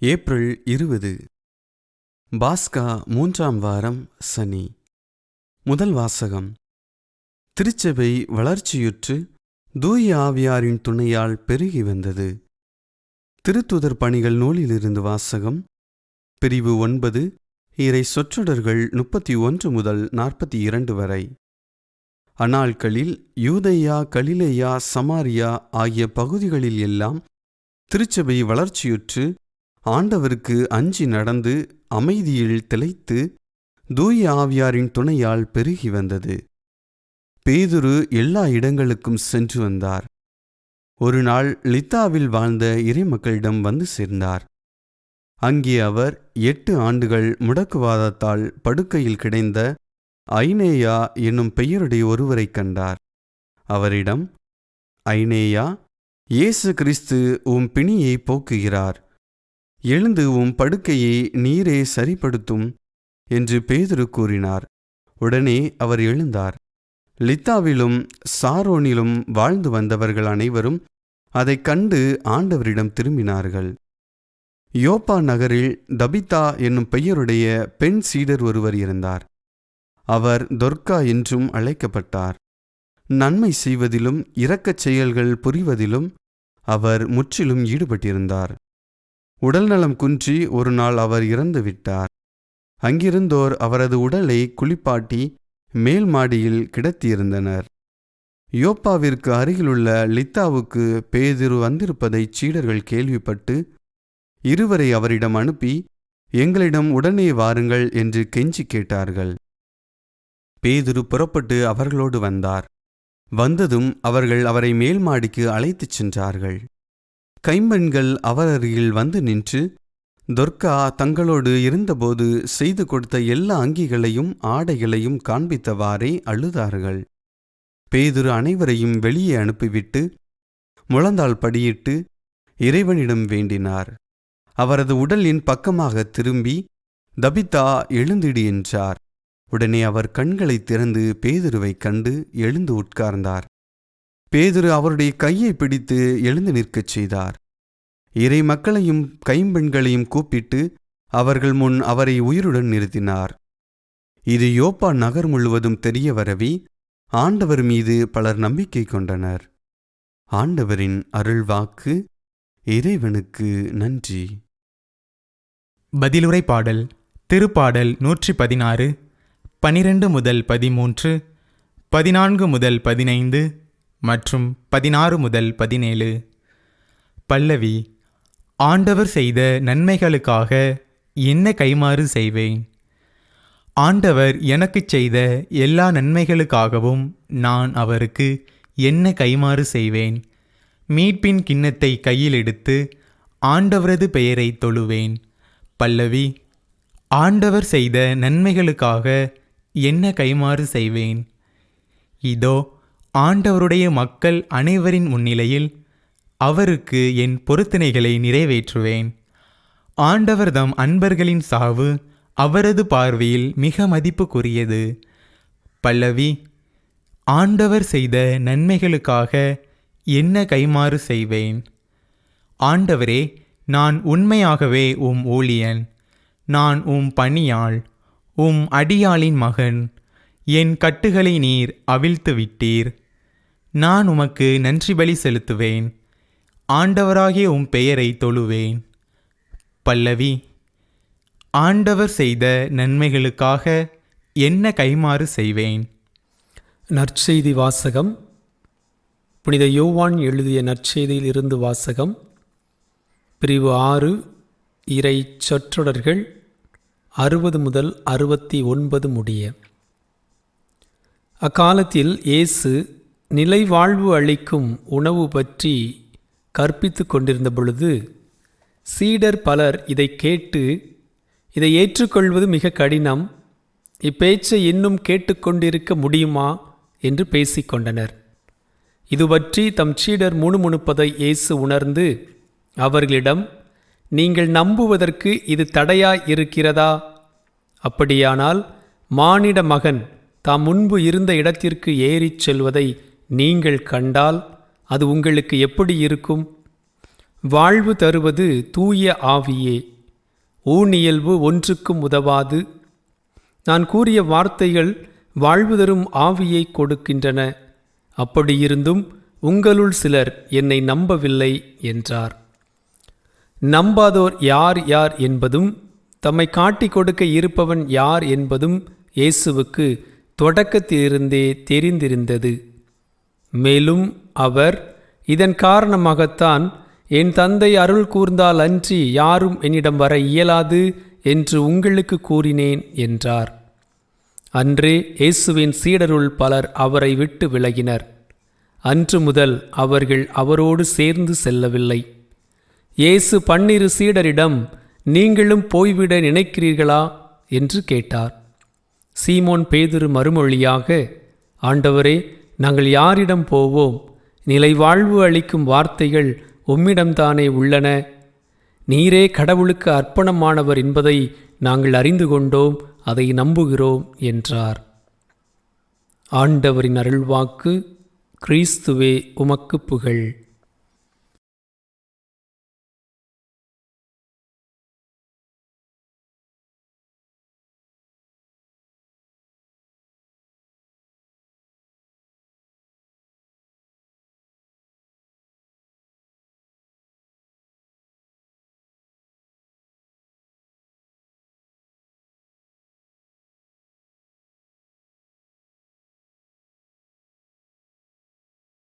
April இருபது. பாஸ்கா மூன்றாம் வாரம் சனி. முதல் வாசகம். திருச்சபை வளர்ச்சியுற்று தூய ஆவியாரின் துணையால் பெருகி வந்தது. திருத்துதர் பணிகள் நூலிலிருந்து வாசகம். பிரிவு ஒன்பது இறை சொற்றொடர்கள் முப்பத்தி ஒன்று முதல் நாற்பத்தி இரண்டு வரை. அநாள்களில் யூதையா கலிலேயா சமாரியா ஆகிய பகுதிகளில் எல்லாம் திருச்சபை வளர்ச்சியுற்று ஆண்டவருக்கு அஞ்சி நடந்து அமைதியில் திளைத்து தூய ஆவியாரின் துணையால் பெருகி வந்தது. பேதுரு எல்லா இடங்களுக்கும் சென்று வந்தார். ஒரு நாள் லித்தாவில் வாழ்ந்த இறைமக்களிடம் வந்து சேர்ந்தார். அங்கே அவர் எட்டு ஆண்டுகள் முடக்குவாதத்தால் படுக்கையில் கிடைந்த ஐனேயா என்னும் பெயருடைய ஒருவரைக் கண்டார். அவரிடம் ஐனேயா இயேசு கிறிஸ்து உம் பிணியை போக்குகிறார். எழுந்து உம் படுக்கையை நீரே சரிப்படுத்தும் என்று பேதுரு கூறினார். உடனே அவர் எழுந்தார். லித்தாவிலும் சாரோனிலும் வாழ்ந்து வந்தவர்கள் அனைவரும் அதைக் கண்டு ஆண்டவரிடம் திரும்பினார்கள். யோப்பா நகரில் தபிதா என்னும் பெயருடைய பெண் சீடர் ஒருவர் இருந்தார். அவர் தொர்கா என்றும் அழைக்கப்பட்டார். நன்மை செய்வதிலும் இரக்கச் செயல்கள் புரிவதிலும் அவர் முற்றிலும் ஈடுபட்டிருந்தார். உடல்நலம் குன்றி ஒரு நாள் அவர் இறந்து விட்டார். அங்கிருந்தோர் அவரது உடலை குளிப்பாட்டி மேல் மாடியில் கிடத்தியிருந்தனர். யோப்பாவிற்கு அருகிலுள்ள லித்தாவுக்கு பேதிரு வந்திருப்பதைச் சீடர்கள் கேள்விப்பட்டு இருவரை அவரிடம் அனுப்பி எங்களிடம் உடனே வாருங்கள் என்று கெஞ்சி கேட்டார்கள். பேதுரு புறப்பட்டு அவர்களோடு வந்தார். வந்ததும் அவர்கள் அவரை மேல் மாடிக்கு அழைத்துச் சென்றார்கள். கைம்பெண்கள் அவரருகில் வந்து நின்று தொர்க்கா தங்களோடு இருந்தபோது செய்து கொடுத்த எல்லா அங்கிகளையும் ஆடைகளையும் காண்பித்தவாறே அழுதார்கள். பேதுரு அனைவரையும் வெளியே அனுப்பிவிட்டு முழந்தாள் படியிட்டு இறைவனிடம் வேண்டினார். அவரது உடலின் பக்கமாக திரும்பி தபிதா எழுந்திடு என்றார். உடனே அவர் கண்களை திறந்து பேதுருவைக் கண்டு எழுந்து உட்கார்ந்தார். பேதுரு அவருடைய கையை பிடித்து எழுந்து நிற்கச் செய்தார். இறை மக்களையும் கைம்பெண்களையும் கூப்பிட்டு அவர்கள் முன் அவரை உயிருடன் நிறுத்தினார். இது யோப்பா நகர் முழுவதும் தெரிய வரவி ஆண்டவர் மீது பலர் நம்பிக்கை கொண்டனர். ஆண்டவரின் அருள்வாக்கு இறைவனுக்கு நன்றி. பதிலுரை பாடல் திருப்பாடல் நூற்றி பதினாறு பனிரெண்டு முதல் பதிமூன்று பதினான்கு முதல் பதினைந்து மற்றும் பதினாறு முதல் பதினேழு. பல்லவி ஆண்டவர் செய்த நன்மைகளுக்காக என்ன கைமாறு செய்வேன்? ஆண்டவர் எனக்குச் செய்த எல்லா நன்மைகளுக்காகவும் நான் அவருக்கு என்ன கைமாறு செய்வேன்? மீட்பின் கிண்ணத்தை கையில் எடுத்து ஆண்டவரது பெயரை தொழுவேன். பல்லவி ஆண்டவர் செய்த நன்மைகளுக்காக என்ன கைமாறு செய்வேன்? இதோ ஆண்டவருடைய மக்கள் அனைவரின் முன்னிலையில் அவருக்கு என் பொருத்தனைகளை நிறைவேற்றுவேன். ஆண்டவர் தம் அன்பர்களின் சாவு அவரது பார்வையில் மிக மதிப்புக்குரியது. பல்லவி ஆண்டவர் செய்த நன்மைகளுக்காக என்ன கைமாறு செய்வேன்? ஆண்டவரே நான் உண்மையாகவே உம் ஊழியன். நான் உம் பணியாள் உம் அடியாளின் மகன். என் கட்டுகளை நீர் அவிழ்த்து விட்டீர் நான் உமக்கு நன்றி பலி செலுத்துவேன். ஆண்டவராகிய உம் பெயரை தொழுவேன். பல்லவி ஆண்டவர் செய்த நன்மைகளுக்காக என்ன கைமாறு செய்வேன்? நற்செய்தி வாசகம். புனித யோவான் எழுதிய நற்செய்தியில் இருந்து வாசகம். பிரிவு ஆறு இறை சொற்றொடர்கள் அறுபது முதல் அறுபத்தி ஒன்பது முடிய. அக்காலத்தில் இயேசு நிலை வாழ்வு அளிக்கும் உணவு பற்றி கற்பித்து கொண்டிருந்த பொழுது சீடர் பலர் இதை கேட்டு இதை ஏற்றுக்கொள்வது மிக கடினம். இப்பேச்சை இன்னும் கேட்டுக்கொண்டிருக்க முடியுமா? என்று பேசிக்கொண்டனர் இது பற்றி தம் சீடர் முணுமுணுப்பதை இயேசு உணர்ந்து அவர்களிடம் நீங்கள் நம்புவதற்கு இது தடையாய் இருக்கிறதா? அப்படியானால் மானிட மகன் தாம் முன்பு இருந்த இடத்திற்கு ஏறிச் செல்வதை நீங்கள் கண்டால் அது உங்களுக்கு எப்படி இருக்கும்? வாழ்வு தருவது தூய ஆவியே. ஊனியல்பு ஒன்றுக்கும் உதவாது. நான் கூறிய வார்த்தைகள் வாழ்வு தரும் ஆவியை கொடுக்கின்றன. அப்படியிருந்தும் உங்களுள் சிலர் என்னை நம்பவில்லை என்றார். நம்பாதோர் யார் யார் என்பதும் தம்மை காட்டிக் கொடுக்க இருப்பவன் யார் என்பதும் இயேசுவுக்கு தொடக்கத்திலிருந்தே தெரிந்திருந்தது. மேலும் அவர் இதன் காரணமாகத்தான் என் தந்தை அருள் கூர்ந்தால் அன்றி யாரும் என்னிடம் வர இயலாது என்று உங்களுக்கு கூறினேன் என்றார். அன்றே இயேசுவின் சீடருள் பலர் அவரை விட்டு விலகினர். அன்று முதல் அவர்கள் அவரோடு சேர்ந்து செல்லவில்லை. இயேசு பன்னிரு சீடரிடம் நீங்களும் போய்விட நினைக்கிறீர்களா? என்று கேட்டார். சீமோன் பேதுரு மறுமொழியாக ஆண்டவரே நாங்கள் யாரிடம் போவோம்? நிலை வாழ்வு அளிக்கும் வார்த்தைகள் உம்மிடம்தானே உள்ளன? நீரே கடவுளுக்கு அர்ப்பணமானவர் என்பதை நாங்கள் அறிந்து கொண்டோம் அதை நம்புகிறோம் என்றார். ஆண்டவரின் அருள்வாக்கு கிறிஸ்துவே உமக்கு புகழ்.